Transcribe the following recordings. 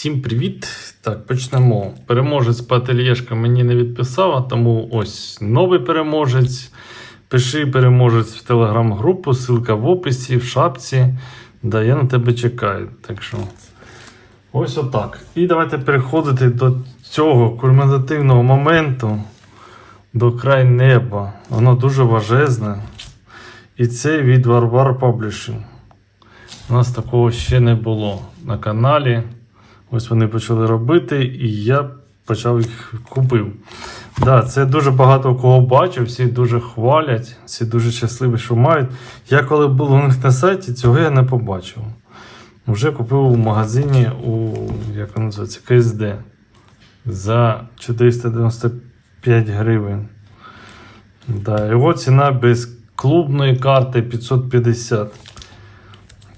Всім привіт! Так, почнемо. Переможець по ательєшка мені не відписав, тому ось новий переможець. Пиши переможець в телеграм-групу, ссылка в описі, в шапці. Да, я на тебе чекаю. Так що ось отак. І давайте переходити до цього кульмінативного моменту, до край неба. Воно дуже важезне. І це від Warbar Publishing. У нас такого ще не було на каналі. Ось вони почали робити, і я почав їх купив. Да, це дуже багато кого бачив, всі дуже хвалять, всі дуже щасливі, що мають. Я коли був у них на сайті, цього я не побачив. Вже купив у магазині у як воно називається, КСД за 495 гривень. Да, його ціна без клубної карти 550.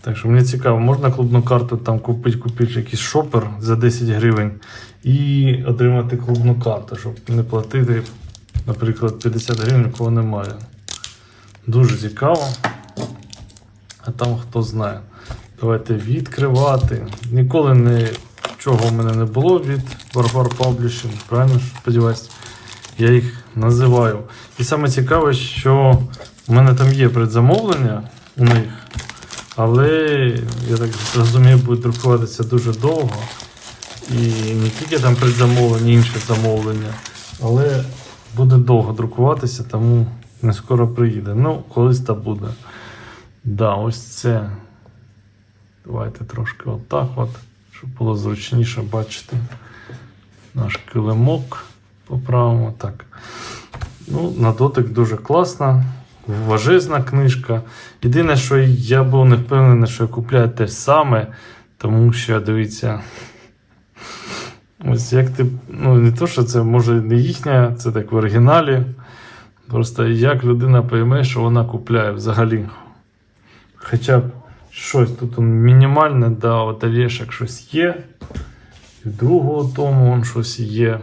Так що мені цікаво, можна клубну карту там купити, купити якийсь шопер за 10 гривень і отримати клубну карту, щоб не платити, наприклад, 50 гривень, кого немає. Дуже цікаво. А там хто знає. Давайте відкривати. Ніколи нічого в мене не було від Warfare Publishing, правильно сподіваюсь, я їх називаю. І саме цікаве, що в мене там є предзамовлення у них. Але я так розумію, буде друкуватися дуже довго. І не тільки там предзамовлення, інші замовлення, але буде довго друкуватися, тому не скоро приїде. Ну, колись та буде. Да, ось це. Давайте трошки отак, от, щоб було зручніше бачити наш килимок. Поправимо так. Ну, на дотик дуже класно. Важезна книжка. Єдине, що я був не впевнений, що я купляю те саме, тому що дивіться. Ось як ти. Ну, не то, що це може не їхня, це так в оригіналі. Просто як людина пойме, що вона купляє взагалі. Хоча б щось тут мінімальне, да, от Олешек щось є. І другого тому он щось є.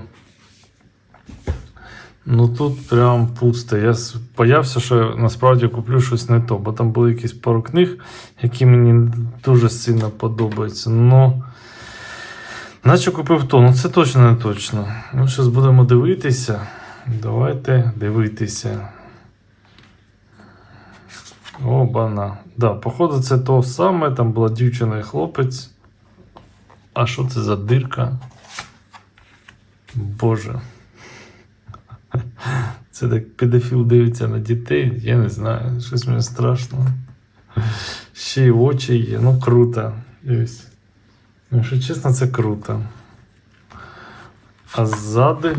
Ну тут прям пусто. Я боявся, що насправді куплю щось не то, бо там були якісь пару книг, які мені дуже сильно подобаються. Ну, наче купив то, ну це точно не точно. Ну, зараз будемо дивитися. Давайте дивитися. Обана. Да, походу, це то саме, там була дівчина і хлопець. А що це за дирка? Боже. Це так педофіл дивиться на дітей, я не знаю, щось мені страшно. Ще й очі є, ну круто. Дивись. Ну, Якщо чесно, це круто. А ззади.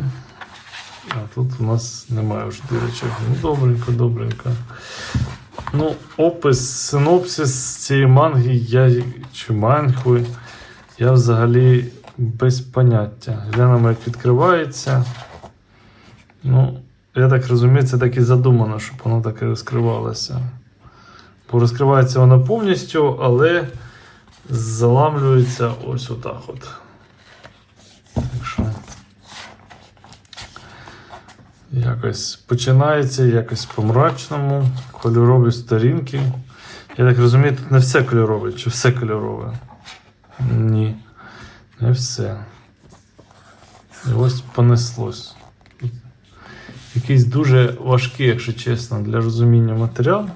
А тут у нас немає вже дирочок. Ну, добренько, добренько. Ну, опис, синопсис цієї манги я чи мангви, я взагалі без поняття. Глянемо, як відкривається. Ну, я так розумію, це так і задумано, щоб воно так і розкривалося. Бо розкривається воно повністю, але заламлюється ось отак от. Так. Якось починається якось по-мрачному, кольорові сторінки. Я так розумію, тут не все кольорове, чи все кольорове? Ні, не все. І ось понеслось. Якийсь дуже важкий, якщо чесно, для розуміння матеріал.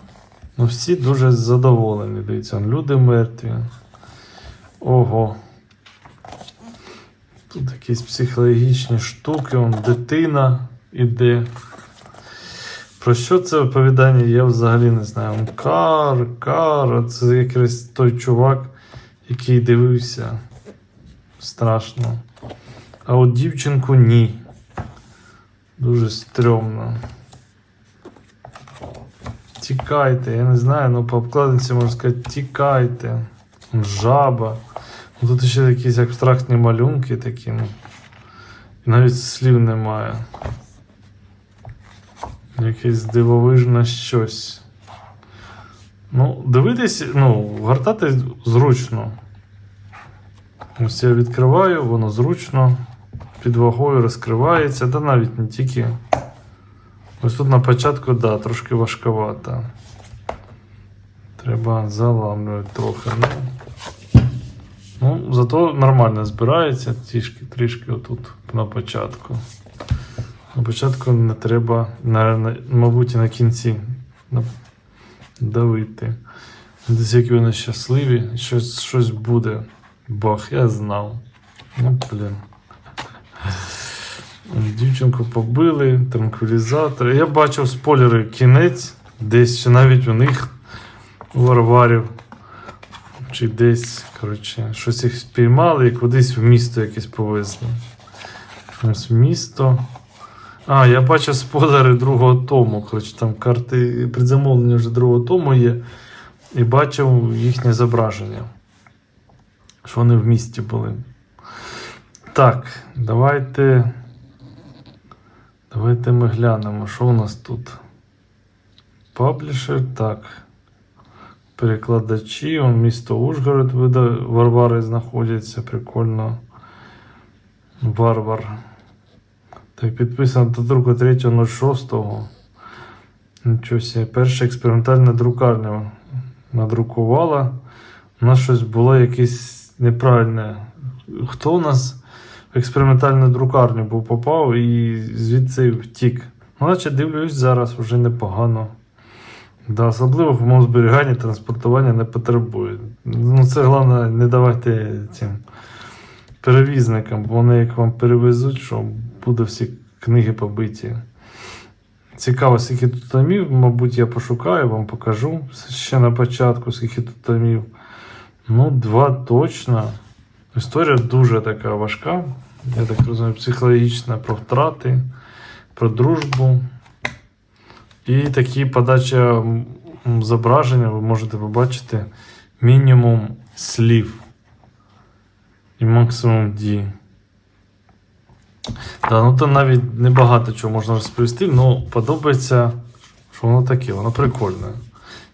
Ну всі дуже задоволені. Дивіться, люди мертві. Ого. Тут якісь психологічні штуки, он дитина іде. Про що це оповідання, я взагалі не знаю. Кар, Кар, це якраз той чувак, який дивився. Страшно. А от дівчинку ні. Дуже стрьомно. Тікайте, я не знаю, ну по обкладинці можна сказати, тікайте. Жаба. Ну, Тут ще якісь абстрактні малюнки такі. Ну. І навіть слів немає. Якесь дивовижне щось. Ну, дивитись, ну, гортати зручно. Ось я відкриваю, воно зручно. Під вагою розкривається, та навіть не тільки. Ось тут на початку, да, трошки важковато. Треба заламлювати трохи. Ну, Ну, зато нормально збирається, трішки, трішки отут на початку. На початку не треба, на, мабуть, і на кінці давити. Десь які вони щасливі, щось, щось буде. Бах, я знав. Ну, блін. Дівчинку побили, транквілізатор. Я бачив спойлери кінець, десь чи навіть у них варварів. Чи десь, коротше, щось їх спіймали і кудись в місто якесь повезли. Ось місто. А, я бачив спойлери другого тому. Коротше, там карти предзамовлення вже другого тому є. І бачив їхнє зображення. Що вони в місті були. Так, давайте. Давайте ми глянемо, що у нас тут. Паблішер, так. Перекладачі, он місто Ужгород, Варвари знаходяться, прикольно. Варвар. Так, підписано до друку 3.06. Нічого себе. Перша експериментальна друкарня надрукувала. У нас щось було якесь неправильне. Хто у нас експериментальну друкарню був попав і звідси втік? Ну, наче дивлюсь, зараз вже непогано. Да, особливо в моєму зберіганні транспортування не потребує. Ну, це головне, не давайте цим перевізникам, бо вони як вам перевезуть, що буде всі книги побиті. Цікаво, скільки тут томів, мабуть, я пошукаю, вам покажу ще на початку, скільки тут томів. Ну, два точно. Історія дуже така важка, я так розумію, психологічна про втрати, про дружбу. І такі подача зображення ви можете побачити мінімум слів і максимум дій. Да, ну то навіть небагато чого можна розповісти, але подобається, що воно таке, воно прикольне.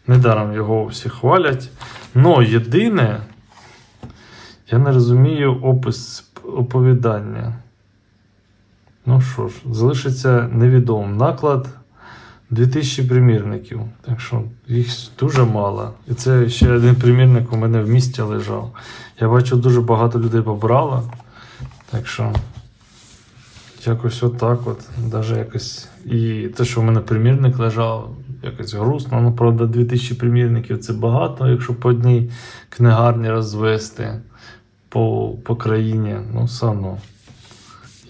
Недаром його всі хвалять. Но єдине, я не розумію опис оповідання. Ну що ж, залишиться невідомим. Наклад 2000 примірників. Так що їх дуже мало. І це ще один примірник у мене в місті лежав. Я бачу, дуже багато людей побрало. Так що якось отак от. Даже якось. І те, що в мене примірник лежав, якось грустно. Ну, правда, 2000 примірників це багато, якщо по одній книгарні розвести по, по країні. Ну, одно.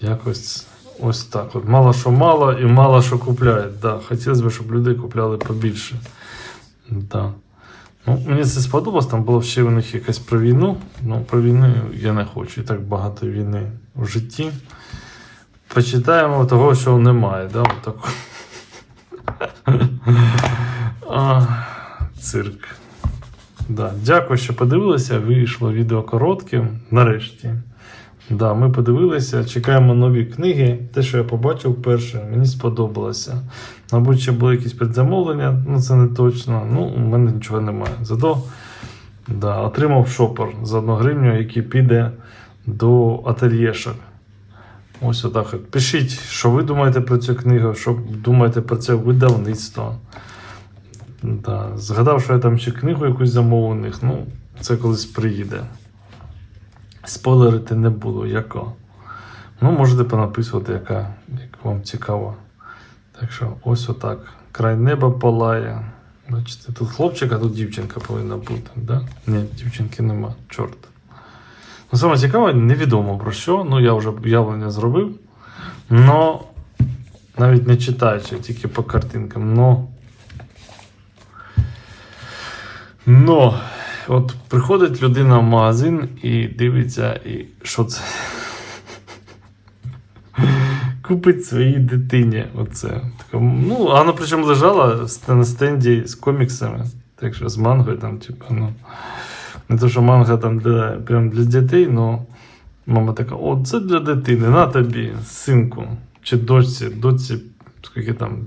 Якось ось так. От. Мало що мало і мало що купляють. Да. Хотілося б, щоб люди купляли побільше. Да. Ну, мені це сподобалось, там було ще у них якась про війну. Ну, про війну я не хочу. І так багато війни в житті. Почитаємо того, що немає. Да? Отако. а, цирк. Да. Дякую, що подивилися. Вийшло відео коротке. Нарешті. Да, ми подивилися, чекаємо нові книги. Те, що я побачив перше, мені сподобалося. Мабуть, ще були якісь предзамовлення, ну це не точно. Ну, у мене нічого немає. Зато да, отримав шопер за 1 гривню, який піде до ательєшок. Ось отак. Пишіть, що ви думаєте про цю книгу, що думаєте про це видавництво. Да. Згадав, що я там ще книгу якусь замовив у них, ну, це колись приїде. Спойлерити не буду, яко. Ну, можете понаписувати, яка, як вам цікаво. Так що, ось отак. Край неба палає. Бачите, тут хлопчик, а тут дівчинка повинна бути. Да? Ні, дівчинки нема. Чорт. Ну, саме цікаве, невідомо про що. Ну, я вже уявлення зробив. Но навіть не читаючи, тільки по картинкам. Но. Но. От приходить людина в магазин і дивиться, і що це? Купить своїй дитині. Оце. Ну, вона причому лежала на стенді з коміксами. Так що з мангою там, типу, ну. Не то, що манга там для, прям для дітей, але мама така: о, це для дитини, на тобі, синку, чи дочці, дочці, скільки там,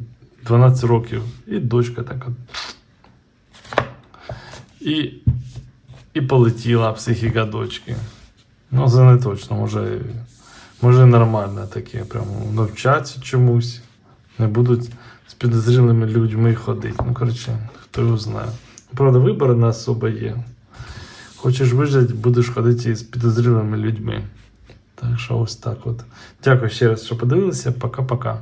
12 років, і дочка така. І, і полетіла психіка дочки. Ну, це не точно, може, може нормально таке, прям навчаться чомусь, не будуть з підозрілими людьми ходити. Ну, коротше, хто його знає. Правда, вибори на особо є. Хочеш вижити, будеш ходити з підозрілими людьми. Так що ось так от. Дякую ще раз, що подивилися. Пока-пока.